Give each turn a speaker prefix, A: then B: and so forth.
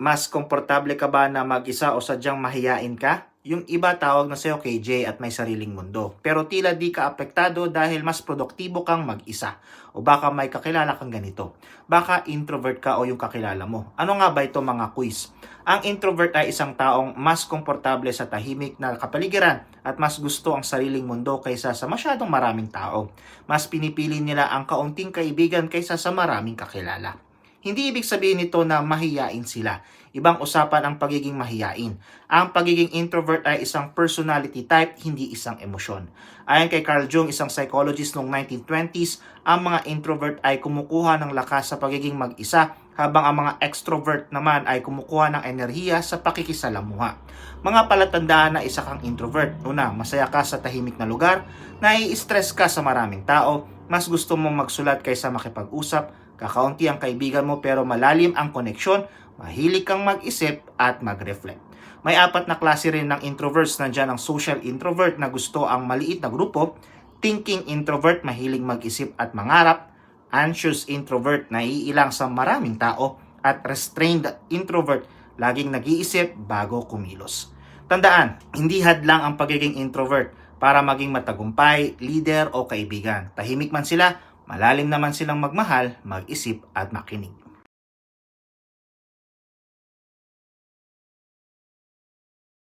A: Mas komportable ka ba na mag-isa o sadyang mahiyain ka? Yung iba tawag na sa'yo KJ at may sariling mundo. Pero tila di ka apektado dahil mas produktibo kang mag-isa. O baka may kakilala kang ganito. Baka introvert ka o yung kakilala mo. Ano nga ba ito mga quiz? Ang introvert ay isang taong mas komportable sa tahimik na kapaligiran at mas gusto ang sariling mundo kaysa sa masyadong maraming tao. Mas pinipili nila ang kaunting kaibigan kaysa sa maraming kakilala. Hindi ibig sabihin nito na mahiyain sila. Ibang usapan ang pagiging mahiyain. Ang pagiging introvert ay isang personality type, hindi isang emosyon. Ayon kay Carl Jung, isang psychologist noong 1920s, ang mga introvert ay kumukuha ng lakas sa pagiging mag-isa, habang ang mga extrovert naman ay kumukuha ng enerhiya sa pakikisalamuha. Mga palatandaan na isa kang introvert. Una, masaya ka sa tahimik na lugar, nai-stress ka sa maraming tao, mas gusto mong magsulat kaysa makipag-usap, kakaunti ang kaibigan mo pero malalim ang koneksyon, mahilig kang mag-isip at mag-reflect. May apat na klase rin ng introverts. Nandiyan ang social introvert na gusto ang maliit na grupo, thinking introvert, mahilig mag-isip at mangarap, anxious introvert, naiilang sa maraming tao, at restrained introvert, laging nag-iisip bago kumilos. Tandaan, hindi hadlang ang pagiging introvert para maging matagumpay, leader o kaibigan. Tahimik man sila, malalim naman silang magmahal, mag-isip at makinig.